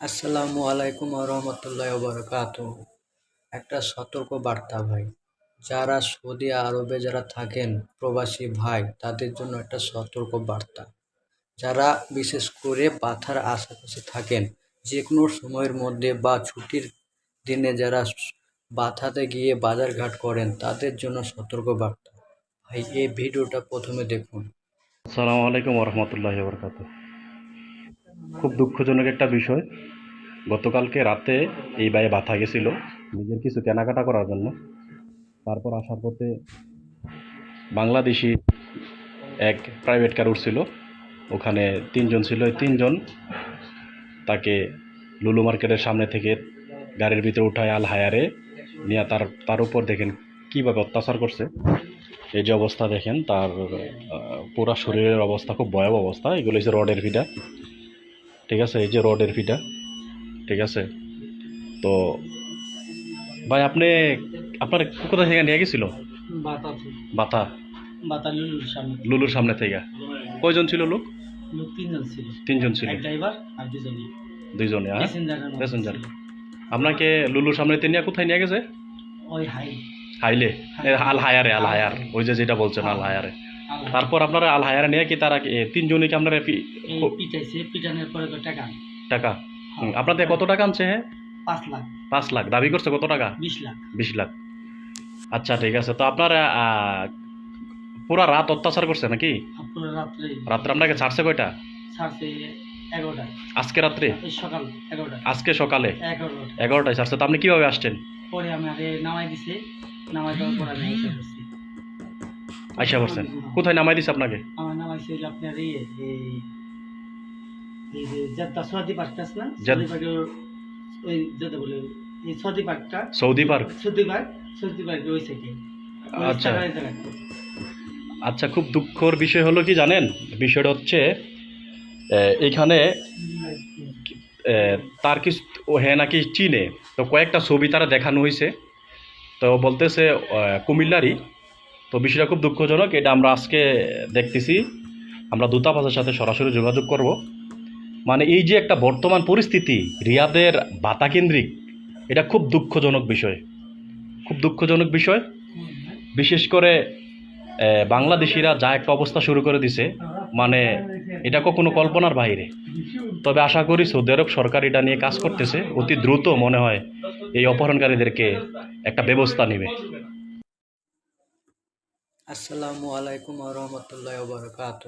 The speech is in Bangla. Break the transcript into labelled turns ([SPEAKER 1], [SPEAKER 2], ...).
[SPEAKER 1] আসসালামু আলাইকুম রহমতুল্লাহ বরকাত একটা সতর্ক বার্তা ভাই, যারা সৌদি আরবে যারা থাকেন, প্রবাসী ভাই, তাদের জন্য একটা সতর্ক বার্তা যারা বিশেষ করে পাথার আশেপাশে থাকেন যে কোনো সময়ের মধ্যে বা ছুটির দিনে যারা বাথাতে গিয়ে বাজারঘাট করেন, তাদের জন্য সতর্ক বার্তা ভাই, এই ভিডিওটা প্রথমে দেখুন।
[SPEAKER 2] আসসালামু আলাইকুম রহমতুল্লাহ বরকাত খুব দুঃখজনক একটা বিষয় গতকালকে রাতে এই বায়ে বাথা গেছিল নিজের কিছু কেনাকাটা করার জন্য। তারপর আসার পথে বাংলাদেশি এক প্রাইভেট কার উঠছিল। ওখানে তিনজন ছিল। তিনজন তাকে লুলু মার্কেটের সামনে থেকে গাড়ির ভিতরে উঠায় আল হায়ারে নিয়ে তার তার উপর দেখেন কীভাবে অত্যাচার করছে। এই যে অবস্থা দেখেন, তার পুরা শরীরের অবস্থা খুব ভয়াবহ অবস্থা। এগুলো হচ্ছে রডের ফিটা ঠিক আছে? এই যে রডের ফিটা ঠিক আছে? তো ভাই আপনি আপনার কোথা থেকে নিয়ে গেছিল? বাতা
[SPEAKER 1] সামনে।
[SPEAKER 2] লুলুর সামনে থেকে। কয়জন ছিল লোক?
[SPEAKER 1] তিনজন ছিল।
[SPEAKER 2] তিনজন ছিল।
[SPEAKER 1] ড্রাইভার আর
[SPEAKER 2] দুইজনে হ্যাঁ?
[SPEAKER 1] প্যাসেঞ্জার
[SPEAKER 2] আপনাকে লুলুর সামনে থেকে নিয়ে কোথায় নিয়ে গেছে?
[SPEAKER 1] ওই হাই।
[SPEAKER 2] হাইলে? আল হায়ারে আল হায়ার। ওই যে যেটা বলছেন আল হায়ারে। তারপর আপনারা আল হায়ারে নিয়ে কি তারা তিনজনই কি আপনারা
[SPEAKER 1] পিটাইছে পিটানোর পরে টাকা।
[SPEAKER 2] টাকা? হুম, আপনাদের কত টাকা আনছে হ্যাঁ
[SPEAKER 1] পাঁচ লাখ।
[SPEAKER 2] পাঁচ লাখ। দাবি করছে কত টাকা?
[SPEAKER 1] বিশ লাখ।
[SPEAKER 2] বিশ লাখ। আচ্ছা ঠিক আছে। তো আপনারা পুরা রাত অত্যাচার করছে নাকি?
[SPEAKER 1] রাত্রে।
[SPEAKER 2] রাত্রে আপনাকে ছাড়ছে কয়টা? আজকে রাত্রে?
[SPEAKER 1] সকাল
[SPEAKER 2] আজকে সকালে? এগারোটায় ছাড়ছে। তো আপনি কীভাবে আসছেন?
[SPEAKER 1] পরে আমি নামাই দিছে। নামাই দেওয়ার পর আমি এসে করছি
[SPEAKER 2] আইসা করছেন কোথায় নামাই দিছে আপনাকে?
[SPEAKER 1] আমার নামাইছে আপনার এই এই যে জেদ্দা সৌদি পার্কটা আছে না?
[SPEAKER 2] জেদ-
[SPEAKER 1] পার্কের ওই যেটা বলে এই Saudi park?
[SPEAKER 2] Saudi park?
[SPEAKER 1] Saudi park Saudi পার্কের ওই সাইডে
[SPEAKER 2] আচ্ছা। আচ্ছা খুব দুঃখর বিষয় হলো কি জানেন? বিষয়টা হচ্ছে এখানে তার কি ও হ্যাঁ নাকি চিনে। তো কয়েকটা ছবি তারা দেখানো হয়েছে। তো বলতেছে কুমিল্লারই। তো বিষয়টা খুব দুঃখজনক এটা আমরা আজকে দেখতেছি। আমরা দূতাবাসের সাথে সরাসরি যোগাযোগ করব। মানে এই যে একটা বর্তমান পরিস্থিতি রিয়াদের বাতাকেন্দ্রিক এটা খুব দুঃখজনক বিষয়। খুব দুঃখজনক বিষয়। বিশেষ করে বাংলাদেশিরা যা একটা অবস্থা শুরু করে দিছে মানে এটা কখনো কল্পনার বাইরে। তবে আশা করি সৌদি আরব সরকার এটা নিয়ে কাজ করতেছে, অতি দ্রুত মনে হয় এই অপহরণকারীদেরকে একটা ব্যবস্থা নেবে।
[SPEAKER 1] আসসালামু আলাইকুম রহমতুল্লাহ বরকাত